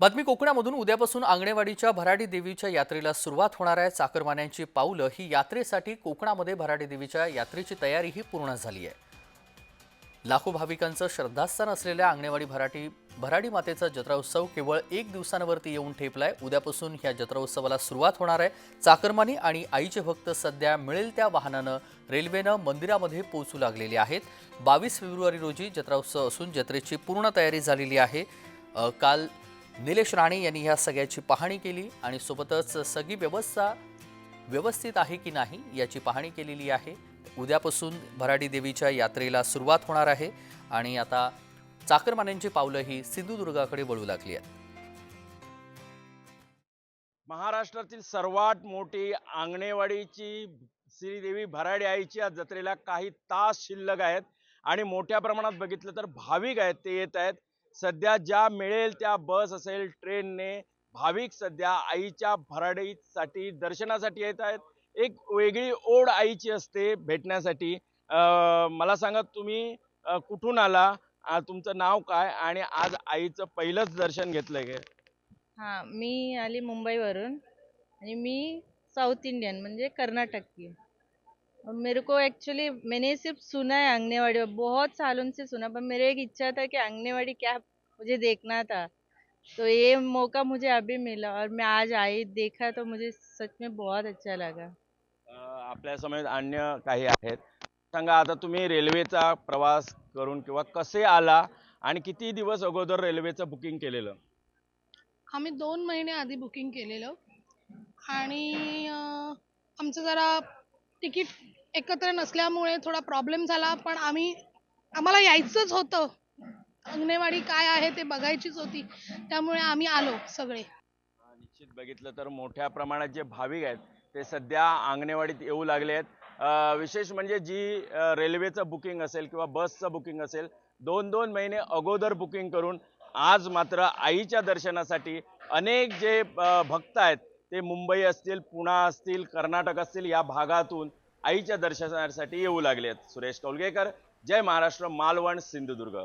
बातमी कोकणामधून. उद्यापासून आंगणेवाडीच्या भराडी देवीच्या यात्रेला सुरुवात होणार आहे. चाकरमान्यांची पावलं ही यात्रेसाठी कोकणामध्ये भराडी देवीच्या यात्रेची तयारीही पूर्ण झाली आहे. लाखो भाविकांचं श्रद्धास्थान असलेल्या आंगणेवाडी भराटी भराडी मातेचा जत्रा उत्सव केवळ एक दिवसांवरती येऊन ठेपलाय. उद्यापासून ह्या जत्रा उत्सवाला सुरुवात होणार आहे. चाकरमानी आणि आईचे भक्त सध्या मिळेल त्या वाहनानं रेल्वेनं मंदिरामध्ये पोहोचू लागलेले आहेत. बावीस फेब्रुवारी रोजी जत्रा उत्सव असून जत्रेची पूर्ण तयारी झालेली आहे. काल निलेश राणे यांनी ह्या सगळ्याची पाहणी केली आणि सोबतच सगळी व्यवस्था व्यवस्थित आहे की नाही याची पाहणी केलेली आहे. उद्यापासून भराडी देवीच्या यात्रेला सुरुवात होणार आहे आणि आता चाकरमान्यांची पावलं ही सिंधुदुर्गाकडे वळू लागली आहेत. महाराष्ट्रातील सर्वात मोठी आंगणेवाडीची श्रीदेवी भराडी आईच्या जत्रेला काही तास शिल्लक आहेत आणि मोठ्या प्रमाणात बघितलं तर भाविक आहेत ते येत आहेत. सध्या ज्या मिळेल त्या बस असेल ट्रेनने भाविक सध्या आईच्या भराडीसाठी दर्शनासाठी येत आहेत. एक वेगळी ओढ आईची असते भेटण्यासाठी. मला सांगा तुम्ही कुठून आला? तुमचं नाव काय? आणि आज आईचं पहिलंच दर्शन घेतलंय गे हां मी आली मुंबईवरून. आणि मी साऊथ इंडियन म्हणजे कर्नाटकी. मेरे को एक्चुअली मैंने सिर्फ सुना है आंगनेवाड़ी बहुत सालों से सुना पर मेरे एक इच्छा था कि आंगनेवाड़ी क्या मुझे देखना था। तो ये मौका मुझे अभी मिला और मैं आज आई देखा तो मुझे सच में बहुत अच्छा लगा। आपल्यासमोर अन्य काही आहेत. सांगा आता तुम्ही रेल्वेचा प्रवास करून किंवा कसे आला आणि किती दिवस अगोदर रेल्वेचं बुकिंग केलेलं? आम्ही दोन महिने आधी बुकिंग केलेलं. आणि आमचं जरा तिकीट एकत्र नसल्यामुळे थोडा प्रॉब्लेम झाला पण आम्ही आम्हाला यायचंच होतं. अंगणेवाडी काय आहे ते बघायचीच होती. त्यामुळे आम्ही आलो सगळे. निश्चित बघितलं तर मोठ्या प्रमाणात जे भाविक आहेत ते सध्या अंगणेवाडीत येऊ लागले आहेत. विशेष म्हणजे जी रेल्वेचं बुकिंग असेल किंवा बसचं बुकिंग असेल दोन दोन महिने अगोदर बुकिंग करून आज मात्र आईच्या दर्शनासाठी अनेक जे भक्त आहेत ते मुंबई असतील पुणा असतील कर्नाटक असतील या भागातून आईच्या दर्शनासाठी येऊ लागले आहेत सुरेश कौलगेकर जय महाराष्ट्र मालवण सिंधुदुर्ग.